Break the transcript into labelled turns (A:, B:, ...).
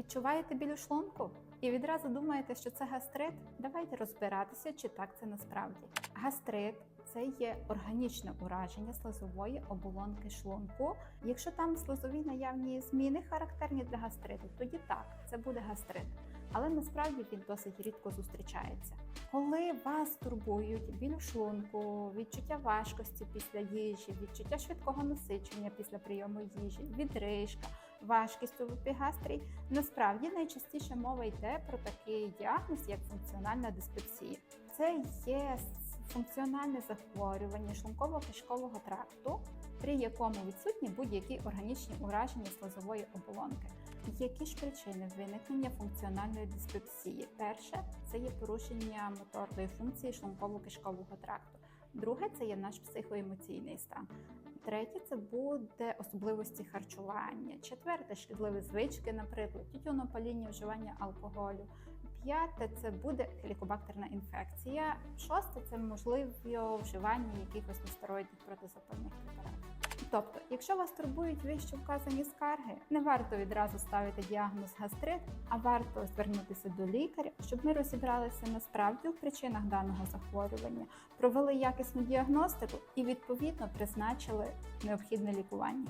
A: Відчуваєте біль у шлунку? І відразу думаєте, що це гастрит? Давайте розбиратися, чи так це насправді. Гастрит це є органічне ураження слизової оболонки шлунку. Якщо там слизові наявні зміни характерні для гастриту, тоді так, це буде гастрит. Але насправді він досить рідко зустрічається. Коли вас турбують біль у шлунку, відчуття важкості після їжі, відчуття швидкого насичення після прийому їжі, відрижка, важкість у епігастрії, насправді найчастіше мова йде про такий діагноз, як функціональна диспепсія. Це є функціональне захворювання шлунково-кишкового тракту, при якому відсутні будь-які органічні ураження слизової оболонки. Які ж причини виникнення функціональної диспепсії? Перше це є порушення моторної функції шлунково-кишкового тракту. Друге це є наш психоемоційний стан. Третє це буде особливості харчування. Четверте шкідливі звички, наприклад, тютюнопаління, вживання алкоголю. П'яте це буде хелікобактерна інфекція. Шосте це можливе вживання якихось нестероїдних протизапальних препаратів. Тобто, якщо вас турбують вище вказані скарги, не варто відразу ставити діагноз гастрит, а варто звернутися до лікаря, щоб ми розібралися насправді у причинах даного захворювання, провели якісну діагностику і відповідно призначили необхідне лікування.